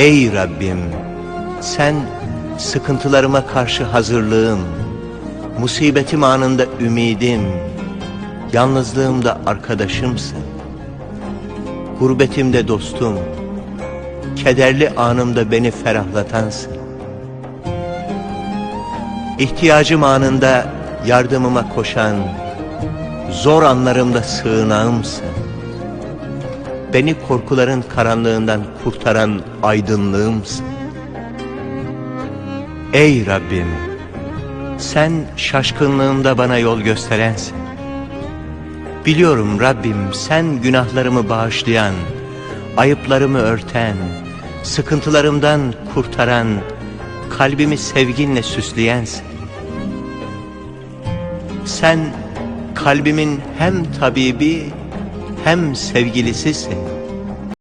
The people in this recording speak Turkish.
Ey Rabbim, sen sıkıntılarıma karşı hazırlığım, musibetim anında ümidim, yalnızlığımda arkadaşımsın. Gurbetimde dostum, kederli anımda beni ferahlatansın. İhtiyacım anında yardımıma koşan, zor anlarımda sığınağımsın. Beni korkuların karanlığından kurtaran aydınlığımsın. Ey Rabbim, sen şaşkınlığımda bana yol gösterensin. Biliyorum Rabbim sen günahlarımı bağışlayan, ayıplarımı örten, sıkıntılarımdan kurtaran, kalbimi sevginle süsleyensin. Sen kalbimin hem tabibi hem sevgilisisin.